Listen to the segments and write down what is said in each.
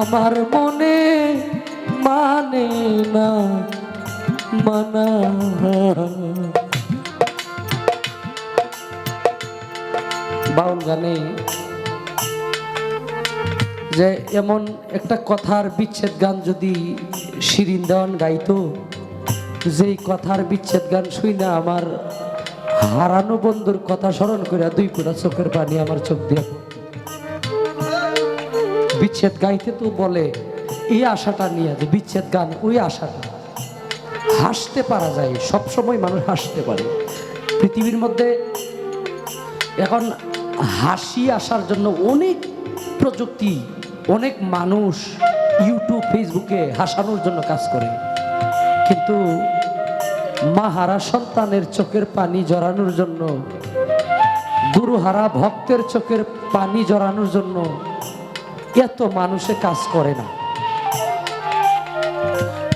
আমার মনে মানে না, মানা বাউল গানে যে এমন একটা কথার বিচ্ছেদ গান যদি শিরিন দেওয়ান গাইতো, যেই কথার বিচ্ছেদ গান শুই না, আমার হারানো বন্ধুর কথা স্মরণ করে দুই পুরা চোখের পানি আমার চোখ দিয়ে। বিচ্ছেদ গাইতে তো বলে, এই আশাটা নিয়ে যে বিচ্ছেদ গান, ওই আশাটা। হাসতে পারা যায় সব সময় মানুষ হাসতে পারে। পৃথিবীর মধ্যে এখন হাসি আসার জন্য অনেক প্রযুক্তি, অনেক মানুষ ইউটিউব ফেসবুকে হাসানোর জন্য কাজ করে। কিন্তু মাহারা সন্তানের চোখের পানি জড়ানোর জন্য, গুরুহারা ভক্তের চোখের পানি জড়ানোর জন্য এত মানুষে কাজ করে না।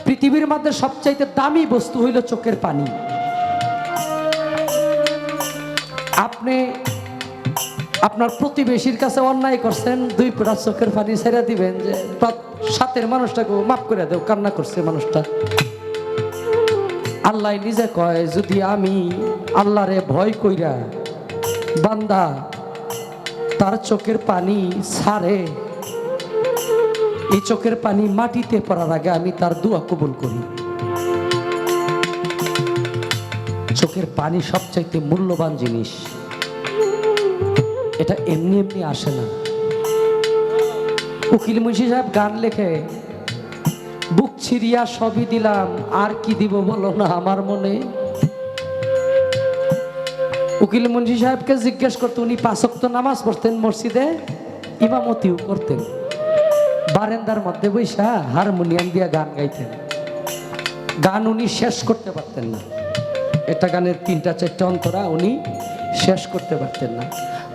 পৃথিবীর মধ্যে সবচাইতে দামি বস্তু হইল চোখের পানি। আপনি আপনার প্রতিবেশীর কাছে অন্যায় করছেন, দুই পোড়া চোখের পানি ছেড়ে দিবেন যে সাথের মানুষটাকে মাফ করে দেও, কান্না করছে মানুষটা। আল্লাহ নিজে কয়, যদি আমি আল্লাহরে ভয় কইরা বান্দা তার চোখের পানি ছাড়ে এই চোখের পানি মাটিতে পড়ার আগে আমি তার দোয়া কবুল করি। চোখের পানি সবচাইতে মূল্যবান জিনিস। এটা এমনি এমনি আসে না। উকিল মুন্সি সাহেব গান লেখে, বুক ছিড়িয়া সবই দিলাম, আর কি দিব বলো না আমার মনে? উকিল মুন্সি সাহেবকে জিজ্ঞেস করতো, উনি পাঁচক্ত নামাজ পড়তেন মসজিদে? ইমামতিও করতেন। বারেন্দার মধ্যে বৈশা হারমোনিয়াম দিয়া গান গাইতেন। গান উনি শেষ করতে পারতেন না। একটা গানের তিনটা চারটা অন্তরা উনি শেষ করতে পারতেন না।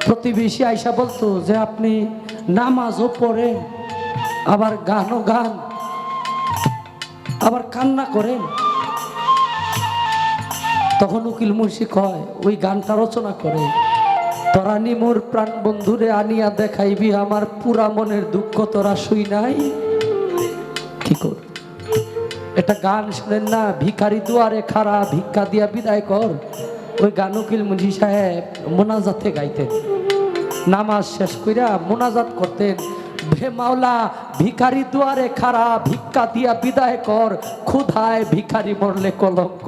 প্রতিবেশী আইসা বলতো যে, আপনি নামাজও পড়েন, আবার গানও গান, আবার কান্না করেন। তখন উকিল মুন্সি কয়, ওই গানটা রচনা করে তোরা নিমোর প্রাণ বন্ধুরে আনিয়া দেখাইবি, আমার পুরা মনের দুঃখ তোরা শুই নাই। কি কর? একটা গান শুনেন না? ভিখারি দুয়ারে খারা ভিক্ষা দিয়া বিদায় কর। ওই গান উকিল মুন্সি সাহেব মোনাজাতে গাইতেন। নামাজ শেষ কইরা মোনাজাত করতেন। ভে মাওলা, ভিখারি দুয়ারে খারা ভিক্ষা দিয়া বিদায় কর। ক্ষুধায় ভিখারি মরলে কলঙ্ক।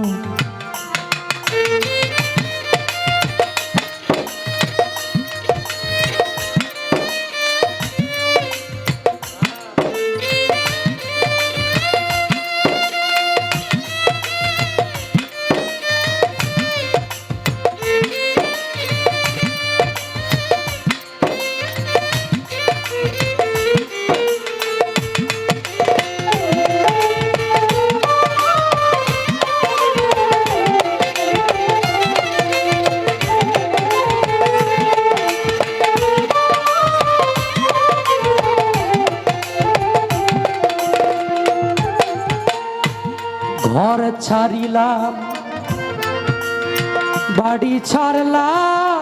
বাড়ি ছাড়লাম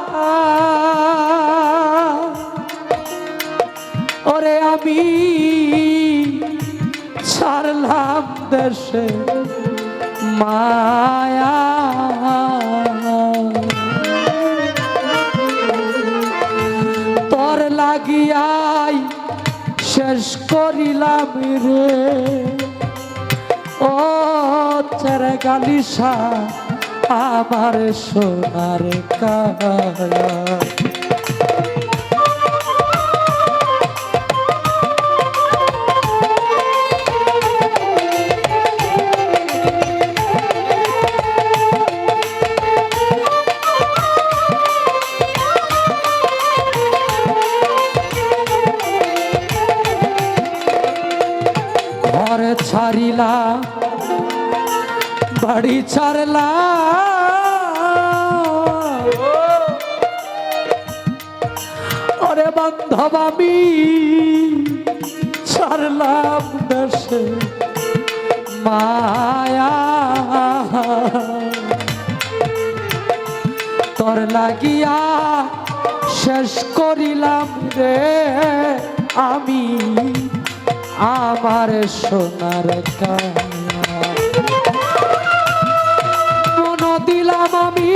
ওরে আমি ছাড়লাম দেশে মায়া। তোর লাগিয়াই শেষ করিলাম রে। ও চেরে গালিসা আমার সোনার কায়া। ওরে বান্ধব আমি, ছাড়লাম দেশে মায়া। তোর লাগিয়া শেষ করিলাম রে আমি, আমার সোনার কায়া মন দিলাম আমি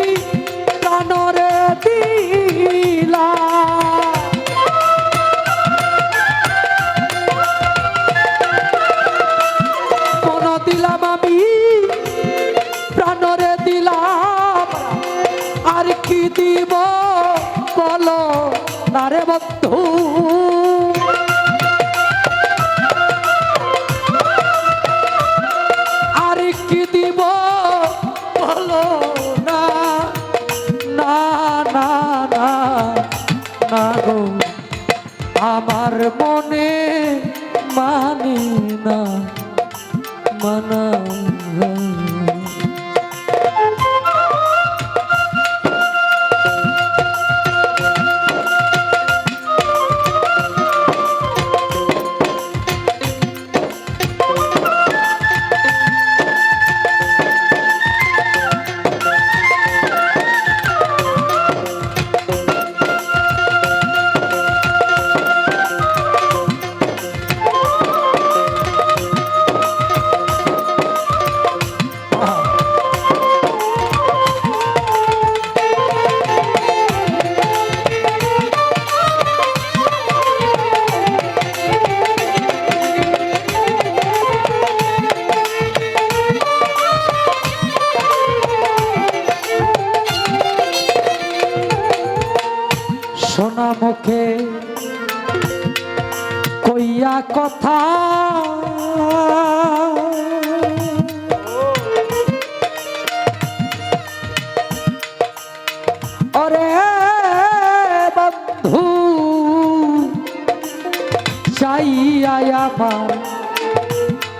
চাইয়া আমার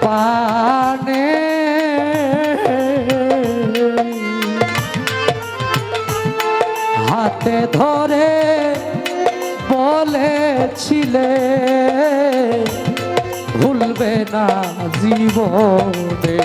পানে। হাতে ধরে বলেছিলে ভুলবে না জীবনে।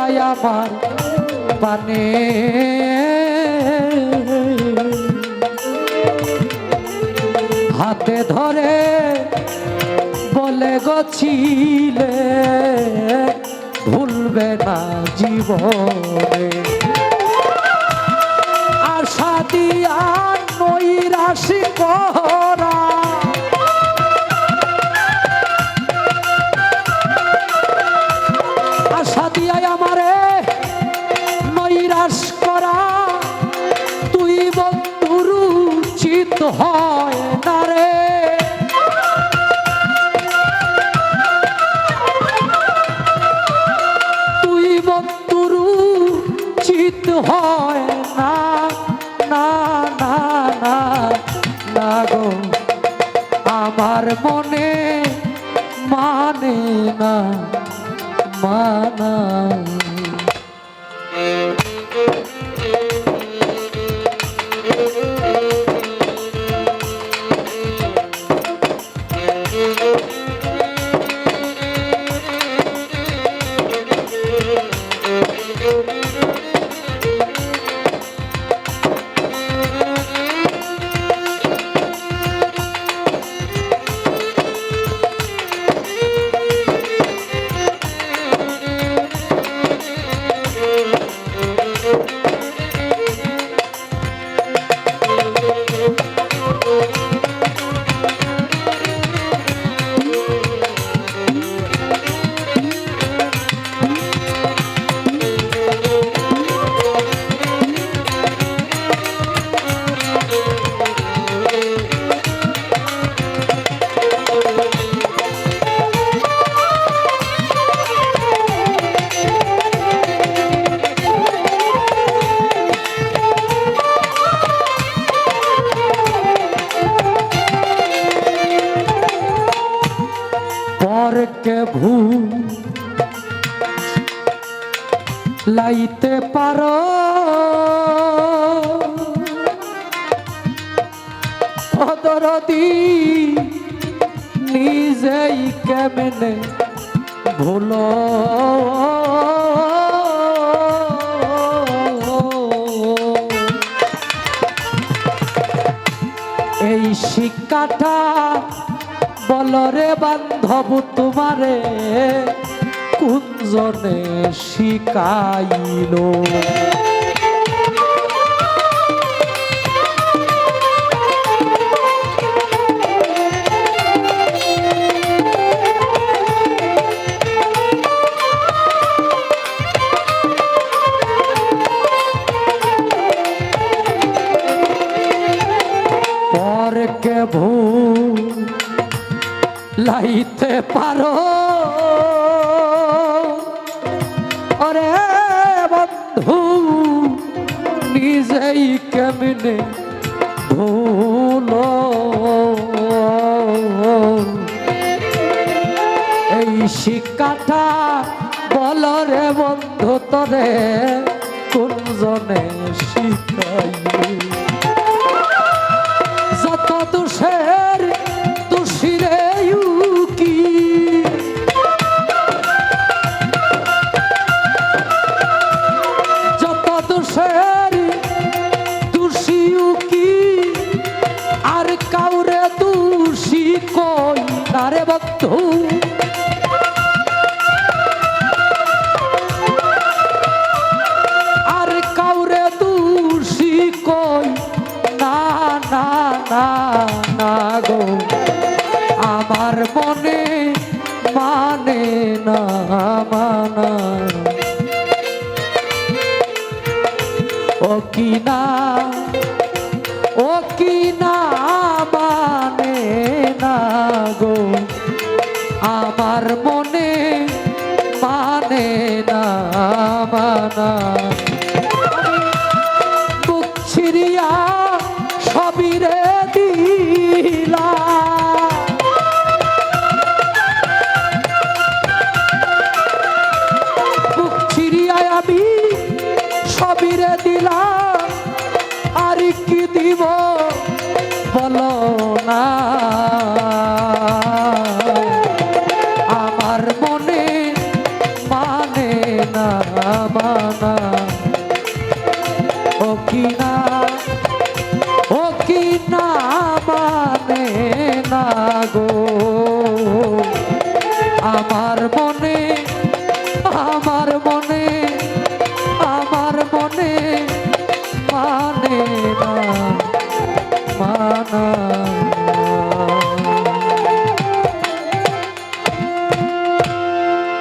চাইয়া আমার পানে। হাতে ধরে বলে গছিলে ভুলবে না জীবনে। আশা দিয়া নই রাশি করা হয় না রে। তুই বন্ধুর উচিত হয় না না না না আমার মনে মানে না, মানা লাইতে পারো। অদরদি নিজেই কেমনে ভুলো? এই শিক্ষাটা বলরে বান্ধব তোমারে কুঞ্জনে শিকাইল। লাইতে পারো। নিজেই কেমনে ভুল? এই শিক্ষাটা বল রে বন্ধু তরে কোনজনে শিখাই না না না গো। আমার মনে মানে না, মানা ও কি না, ও কি না মানে না গো। আমার মনে মানে না, মানা জামানা ও কি না ও কি না মানে না গো? আমার মনে আমার